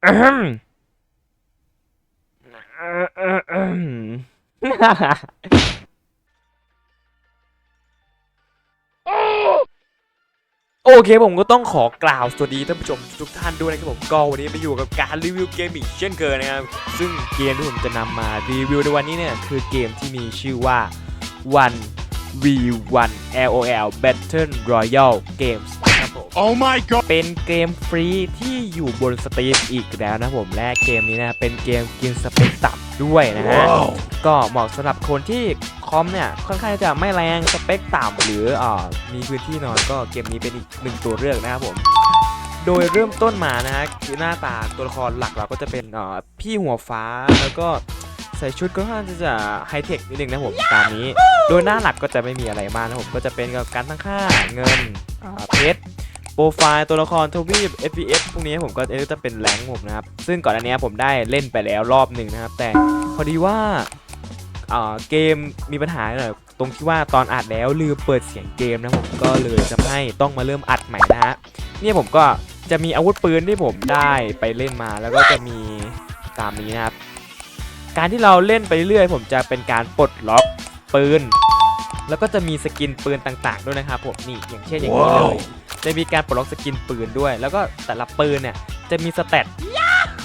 โอเคผมก็ต้องขอกล่าวสวัสดีท่านผู้ชมทุกท่านด้วยนะครับผมก็วันนี้มาอยู่กับการรีวิวเกมอีกเช่นเคยนะครับ ซึ่งเกมที่ผมจะนำมารีวิวในวันนี้เนี่ย คือเกมที่มีชื่อว่า One V1 LOL Battle Royale Games Oh my god! เป็นเกมฟรีที่อยู่บนสตรีมอีกแล้วนะผมและเกมนี้นะเป็นเกมกินสเปคต่ำด้วยนะฮะ Wow! ก็เหมาะสำหรับคนที่คอมเนี่ยค่อนข้างจะไม่แรงสเปคต่ำหรืออ่ามีพื้นที่น้อยก็เกมนี้เป็นอีกหนึ่งตัวเลือกนะครับผมโดยเริ่มต้นมานะฮะคือหน้าตาตัวละครหลักเราก็จะเป็นอ่าพี่หัวฟ้าแล้วก็ใส่ชุดก็ค่อนข้างจะจะไฮเทคนิดนึงนะผมตามนี้ โดยหน้าหลักก็จะไม่มีอะไรมากนะผมก็จะเป็นกับการตั้งค่าเงินอ่าเพชรโปรไฟล์ตัวละครทวีป FPS พวกนี้ผมก็จะเป็นแรงผมนะครับ ซึ่งก่อนอันนี้ผมได้เล่นไปแล้วรอบหนึ่งนะครับ แต่พอดีว่าอ่าเกมมีปัญหาหน่อยตรงที่ว่าตอนอัดแล้วลืมเปิดเสียงเกมนะผมก็เลยทำให้ต้องมาเริ่มอัดใหม่นะฮะเนี่ยผมก็จะมีอาวุธปืนที่ผมได้ไปเล่นมาแล้วก็จะมีตามนี้นะครับ การที่เราเล่นไปเรื่อยผมจะเป็นการปลดล็อกปืน แล้วก็จะมีสกินปืนต่างๆด้วยนะครับผมนี่อย่างเช่นอย่างนี้เลย จะมีการปลดล็อกสกินปืนด้วย แล้วก็แต่ละปืนเนี่ยจะมีสเตต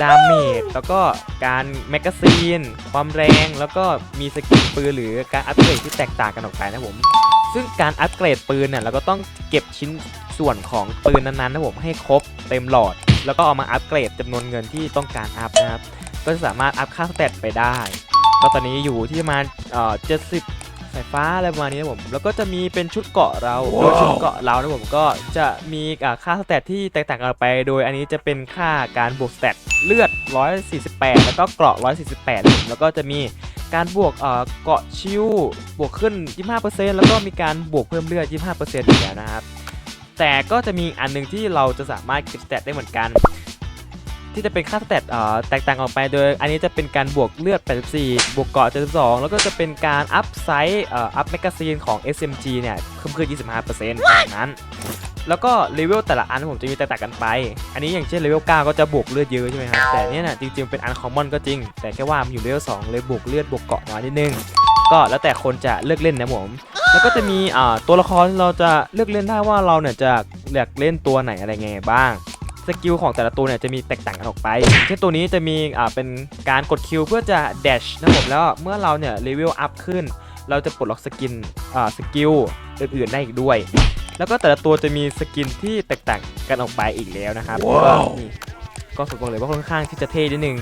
ดาเมจแล้วก็การแมกกาซีน ความแรง แล้วก็มีสกินปืนหรือการอัปเกรดที่แตกต่างกันออกไปนะผม ซึ่งการอัปเกรดปืนเนี่ยเราก็ต้องเก็บชิ้นส่วนของปืนนั้นๆนะผมให้ครบเต็มหลอด แล้วก็เอามาอัปเกรดจำนวนเงินที่ต้องการอัพนะครับ ก็จะสามารถอัพค่าสเตตไปได้ ก็ตอนนี้อยู่ที่ประมาณอ่อเจ็ดสิบ สายฟ้าอะไรประมาณนี้นะผมแล้วก็จะมีเป็นชุดเกาะเราโดยชุดเกาะเรานะผมก็จะมีอ่าค่าสเตตที่แตกต่างกันออกไป โดยอันนี้จะเป็นค่าการบวกสเตตเลือด 148 แล้วก็เกราะ 148นะผมแล้วก็จะมีการบวกเอ่อเกาะชิวบวกขึ้น 25%แล้วก็มีการบวกเพิ่มเลือด 25%อีกแล้วนะครับแต่ก็จะมีอันหนึงที่เราจะสามารถเก็บสเตตได้เหมือนกัน ที่จะเป็นค่าสเตตแตกต่างออกไปโดย อันนี้จะเป็นการบวกเลือด 84 บวกเกาะ 72 แล้วก็จะเป็นการอัพไซส์อัพแมกกาซีนของ SMG เนี่ยเพิ่มขึ้น 25%แบบนั้น แล้วก็เลเวลแต่ละอันผมจะมีแตกต่างกันไป อันนี้อย่างเช่นเลเวล 9 ก็จะบวกเลือดเยอะใช่ไหมครับ แต่เนี่ยนะจริงๆ เป็นอันคอมมอนก็จริง แต่แค่ว่ามันอยู่เลเวล 2 เลยบวกเลือดบวกเกาะน้อยนิดนึง ก็แล้วแต่คนจะเลือกเล่นนะผมแล้วก็จะมีตัวละครเราจะเลือกเล่นได้ว่าเราเนี่ยจะอยากเล่นตัวไหนอะไรไงบ้าง สกิลของแต่ละตัวเนี่ยจะมีแตกต่างกันออกไป เช่นตัวนี้จะมีอ่าเป็นการกดคิวเพื่อจะ dash นะผมแล้วเมื่อเราเนี่ยเลเวลอัพขึ้น เราจะปลดล็อกสกินอ่าสกิลอื่นๆได้อีกด้วย แล้วก็แต่ละตัวจะมีสกินที่แตกต่างกันออกไปอีกแล้วนะครับว้าวก็นี่ก็สุดบอกเลยว่าค่อนข้างที่จะเท่นิดนึง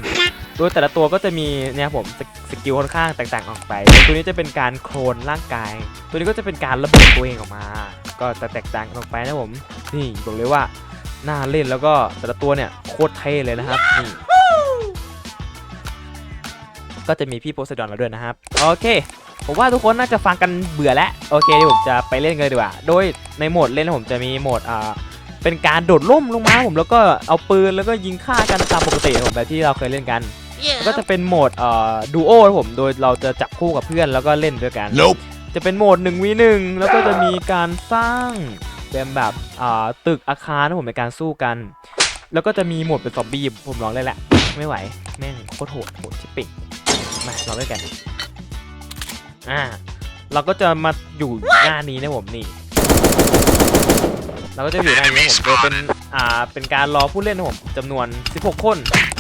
โดยแต่ละตัวก็จะมีเนี่ยครับผมสสกิลค่อนข้างแตกต่างออกไป ตัวนี้จะเป็นการโคลนร่างกาย ตัวนี้ก็จะเป็นการระเบิดตัวเองออกมา ก็จะแตกต่างกันออกไปนะผม นี่บอกเลยว่า น่าเล่นแล้วก็แต่ละตัวเนี่ยโคตรเท่เลยนะครับนี่ก็จะมีพี่โพไซดอนมาด้วยนะครับ โอเค ผมว่าทุกคนน่าจะฟังกันเบื่อแล้ว โอเคเดี๋ยวผมจะไปเล่นกันเลยดีกว่า โดยในโหมดเล่นผมจะมีโหมดอ่าเป็นการโดดล่มลงมาผมแล้วก็เอาปืนแล้วก็ยิงฆ่ากันตามปกติผมแบบที่เราเคยเล่นกันแล้วก็จะเป็นโหมดเอ่อดูโอผมโดยเราจะจับคู่กับเพื่อนแล้วก็เล่นด้วยกัน Nope. จะเป็นโหมด 1 v 1 แล้วก็จะมีการสร้าง เป็นแบบอ่าตึกอาคารนะผมในการสู้กัน แล้วก็จะมีโหมดเป็นซอมบี้ผมลองเลยแหละ ไม่ไหวแม่งโคตรโหดโหดชิปปิกมาลองด้วยกันอ่าเราก็จะมาอยู่หน้านี้นะผมนี่ เราก็จะอยู่หน้านี้นะผมโดยเป็นอ่าเป็นการรอผู้เล่นนะผมจำนวน 16 คน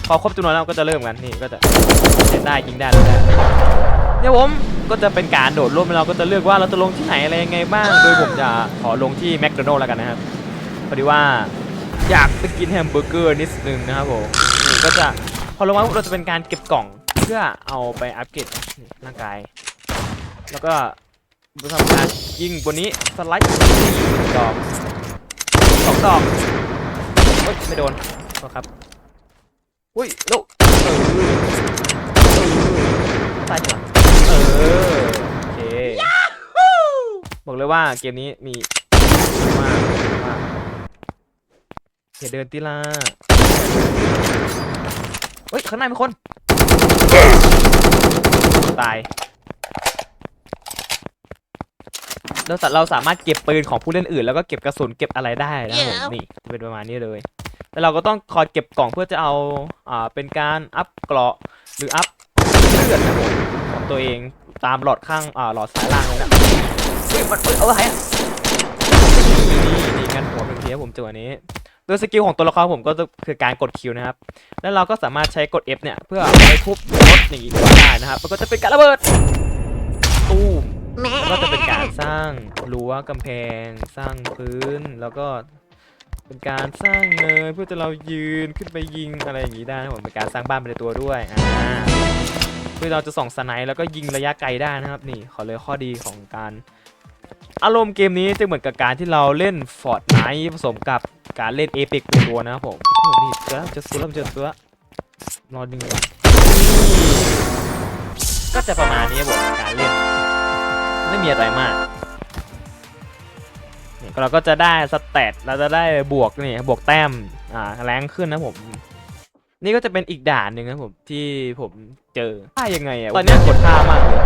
พอครบจำนวนแล้วก็จะเริ่มกันนี่ก็จะเล่นได้ยิงได้เลยได้ เนี่ยผมก็จะเป็นการโดดร่มเราก็จะเลือกว่าเราจะลงที่ไหนอะไรยังไงบ้าง โดยผมจะขอลงที่แมคโดนัลล์แล้วกันนะครับพอดีว่าอยากไปกินแฮมเบอร์เกอร์นิดนึงนะครับผมนี่ก็จะพอลงมาปุ๊บเราจะเป็นการเก็บกล่องเพื่อเอาไปอัปเกรดร่างกาย แล้วก็ทำการยิงบนนี้สไลด์ดอกสองดอกเฮ้ยไม่โดนขอครับอุ้ยลูกเออเออตายจังเออโอเคบอกเลยว่าเกมนี้มีมากมากอย่าเดินตีล่าเฮ้ยข้างในมีคน ตาย เราสาเราสามารถเก็บปืนของผู้เล่นอื่น แล้วก็เก็บกระสุนเก็บอะไรได้นะครับผมนี่เป็นประมาณนี้เลยแต่เราก็ต้องคอยเก็บกล่องเพื่อจะเอาอ่าเป็นการอัพเกราะหรืออัพเลือดนะผมของตัวเอง ตามหลอดข้างอ่าหลอดซ้ายล่างเลยนะเฮ้ยมันเอ้ยเอาอะไรอะนี่นี่งันหัวเป็นเทียผมจังหวะนี้โดยสกิลของตัวละครผมก็คือการกดคิวนะครับ แล้วเราก็สามารถใช้กด F เนี่ยเพื่อไปทุบรถอย่างนี้ก็ได้นะครับมันก็จะเป็นการระเบิดตู้มแล้วก็จะเป็นการสร้างรั้วกำแพง สร้างพื้นแล้วก็เป็นการสร้างเนินเพื่อจะเรายืนขึ้นไปยิงอะไรอย่างนี้ได้นะครับผมเป็นการสร้างบ้านไปในตัวด้วยอ่า เพื่อเราจะส่องสไนป์แล้วก็ยิงระยะไกลได้นะครับนี่ขอเลยข้อดีของการอารมณ์เกมนี้จะเหมือนกับการที่เราเล่น Fortnite ผสมกับการเล่น Apex เป็นตัวนะครับผมโอ้โหนี่เจอแล้วเจอแล้วเจอตัวแล้วรอดึงก่อนก็จะประมาณนี้บผมการเล่น ไม่มีอะไรมากนี่เราก็จะได้สเตตเราจะได้บวกนี่บวกแต้มอ่าแรงขึ้นนะผม นี่ก็จะเป็นอีกด่านหนึ่งนะผมที่ผมเจอท่ายังไงอะตอนเนี้ยกดท่ามากเลย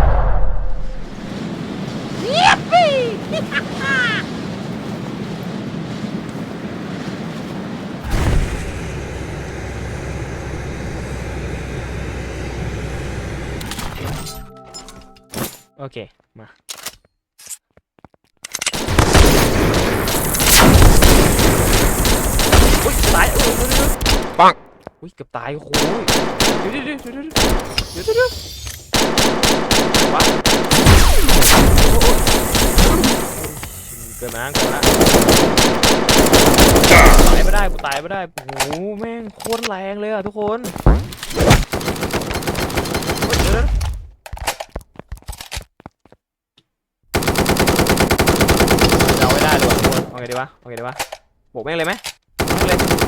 โอเค มา อุ้ยตายเออเดี๋ยวเดี๋ยวปัง อุ้ยเกือบตายโอ้โหเดี๋ยวเดี๋ยวเดี๋ยวเดี๋ยวเดี๋ยวเดี๋ยวเดี๋ยววะเกิดมาเกิดมาตายไม่ได้กูตายไม่ได้โอ้โหแม่งโคตรแรงเลยอะทุกคนเฮ้ยเดี๋ยวเราไม่ได้เลยว่ะทุกคดีวะเอาไงดีวะบวกแม่งเลยไหมแม่งเลย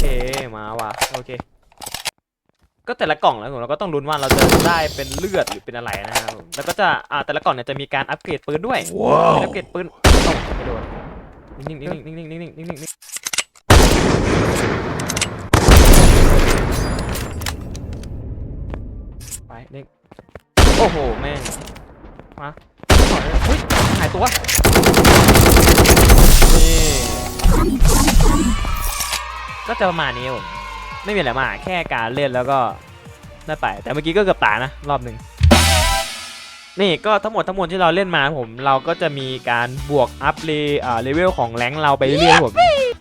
เคมาว่ะโอเค ก็แต่ละกล่องแล้วผมเราก็ต้องลุ้นว่าเราจะได้เป็นเลือดหรือเป็นอะไรนะครับผมแล้วก็จะอ่าแต่ละกล่องเนี่ยจะมีการอัปเกรดปืนด้วยว้าวอัปเกรดปืนโอ้ไม่โดนนิ่งๆนิ่งๆนิ่งๆนิ่งๆนิ่งๆนิ่งๆนิ่งๆไปนิ่งโอ้โหแม่งมาขอเลยเฮ้ยหายตัว จะประมาณนี้ผมไม่มีอะไรมากแค่การเล่นแล้วก็ได้ไป แต่เมื่อกี้ก็เกือบตายนะรอบหนึ่งนี่ก็ทั้งหมดทั้งมวลที่เราเล่นมาผมเราก็จะมีการบวกอัพเลเวลของแรงเราไปเรื่อยๆผม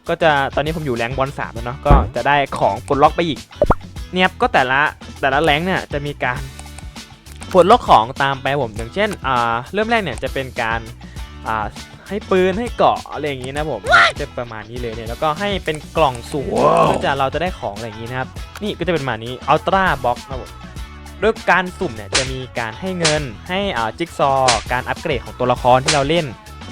ก็จะตอนนี้ผมอยู่แรงบอลสามแล้วเนาะก็จะได้ของปลดล็อกไปอีกเนี่ยครับก็แต่ละแต่ละแรงเนี่ยจะมีการปลดล็อกของตามไปผมอย่างเช่นอ่าเริ่มแรกเนี่ยจะเป็นการอ่า ให้ปืนให้เกราะอะไรอย่างนี้นะผมจะประมาณนี้เลยเนี่ยแล้วก็ให้เป็นกล่องสุ่มว้าวเพื่อจะเราจะได้ของอะไรอย่างนี้นะครับนี่ก็จะเป็นประมาณนี้อัลตร้าบ็อกนะครับผมด้วยการสุ่มเนี่ยจะมีการให้เงินให้อ่าจิ๊กซอว์การอัปเกรดของตัวละครที่เราเล่น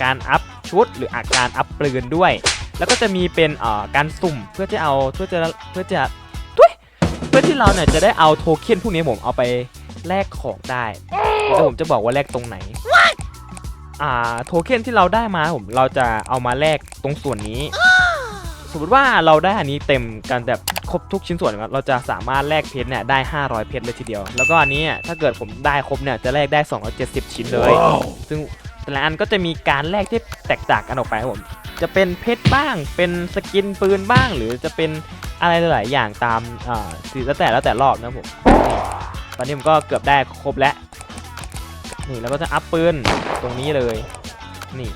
การอัพชุด หรืออาการอัพปืนด้วย แล้วก็จะมีเป็นอ่าการสุ่มเพื่อจะเอาเพื่อจะเพื่อจะตุ้ยเพื่อที่เราเนี่ยจะได้เอาโทเค็นพวกนี้ผมเอาไปแลกของได้แล้วผมจะบอกว่าแลกตรงไหน อ่าโทเค็นที่เราได้มาผมเราจะเอามาแลกตรงส่วนนี้ สมมติว่าเราได้อันนี้เต็มกันแบบครบทุกชิ้นส่วนนะครับเราจะสามารถแลกเพชรเนี่ยได้ 500 เพชรเลยทีเดียว แล้วก็อันนี้ถ้าเกิดผมได้ครบเนี่ยจะแลกได้ 270 ชิ้นเลยว้าวซึ่งแต่ละอันก็จะมีการแลกที่แตกต่างกันออกไปครับผมจะเป็นเพชรบ้าง เป็นสกินปืนบ้าง หรือจะเป็นอะไรหลายๆอย่างตามอ่าสีแล้วแต่แล้วแต่รอบนะครับผมนี่ตอนนี้ผมก็เกือบได้ครบแล้ว นี่แล้วก็จะอัพปืนตรงนี้เลย นี่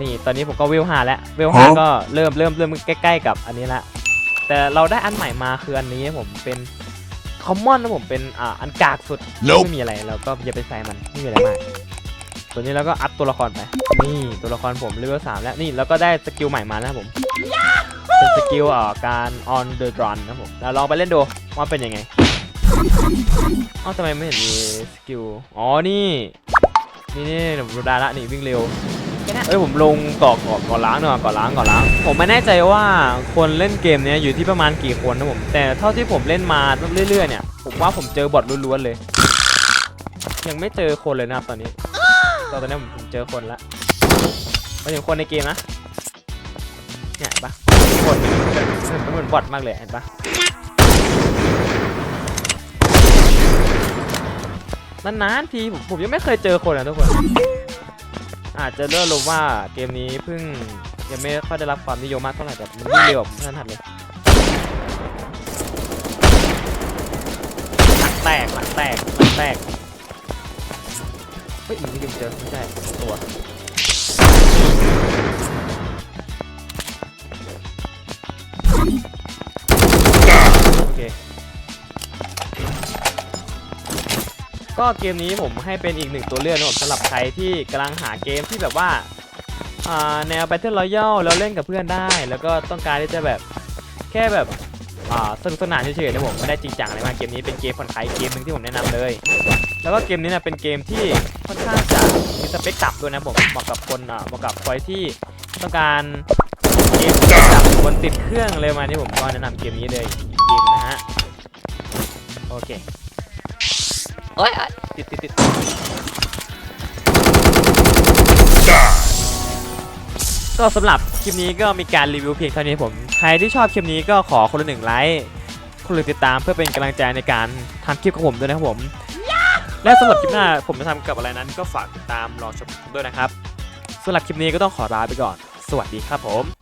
นี่ตอนนี้ผมก็เวลห้าแล้วเวลห้าฮะก็เริ่มเริ่มเริ่มใกล้ๆกับอันนี้ละแต่เราได้อันใหม่มาคืออันนี้ผมเป็นคอมมอนนะผมเป็นอ่าอันกากสุด Nope ไม่มีอะไรแล้วก็อย่าไปใส่มันไม่มีอะไรมากตัวนี้เราก็อัพตัวละครไป นี่ตัวละครผมเลเวลสามแล้วนี่แล้วก็ได้สกิลใหม่มาแล้วครับผมเป็นสกิลอ่าการ on the run นะครับผมเราลองไปเล่นดูว่าเป็นยังไง เอ้าทำไมไม่เห็นมีสกิล อ๋อ นี่ นี่นี่ผมรู้ได้ละนี่วิ่งเร็ว เอ้ยผมลงก่อก่อก่อล้างหน่อยก่อล้างก่อล้าง ผมไม่แน่ใจว่าคนเล่นเกมเนี้ยอยู่ที่ประมาณกี่คนนะผม แต่เท่าที่ผมเล่นมาเรื่อยๆเนี่ย ผมว่าผมเจอบอทล้วนๆเลย ยังไม่เจอคนเลยนะครับตอนนี้ ตอนนี้ผมผมเจอคนละหมายถึงคนในเกมนะเนี่ยเห็นปะคนมันเหมือนบอทมากเลยเห็นปะ นานๆทีผมผมยังไม่เคยเจอคนนะทุกคน อาจจะเลื่อนลงว่าเกมนี้เพิ่งยังไม่ค่อยได้รับความนิยมมากเท่าไหร่แบบมันวิ่งเร็วแบบถนัดเลยหลังแตกหลังแตกหลังแตกเฮ้ยมันไม่ยิงเจอไม่ใช่ตัว ก็เกมนี้ผมให้เป็นอีกหนึ่งตัวเลือกนะครับสำหรับใครที่กำลังหาเกมที่แบบว่าแนว Battle Royale แล้วเล่นกับเพื่อนได้ แล้วก็ต้องการที่จะแบบแค่แบบสนุกสนานเฉยๆนะผมไม่ได้จริงจังอะไรมากเกมนี้เป็นเกมผ่อนคลายเกมหนึ่งที่ผมแนะนำเลย แล้วก็เกมนี้นะเป็นเกมที่ค่อนข้างจะมีสเปคต่ำด้วยนะผมเหมาะกับคนเหมาะกับคอยที่ต้องการเกมที่ต่ำบนติดเครื่องเลยมานี่ผมก็แนะนำเกมนี้เลยเกมนะฮะโอเค โอ้ยโอ๊ยติดติดติดก็สำหรับคลิปนี้ก็มีการรีวิวเพียงเท่านี้ผมใครที่ชอบคลิปนี้ก็ขอคนละหนึ่งไลค์คนละติดตามเพื่อเป็นกำลังใจในการทำคลิปของผมด้วยนะครับผม และสำหรับคลิปหน้าผมจะทำกับอะไรนั้น ก็ฝากติดตามรอชมด้วยนะครับสำหรับคลิปนี้ก็ต้องขอลาไปก่อน สวัสดีครับผม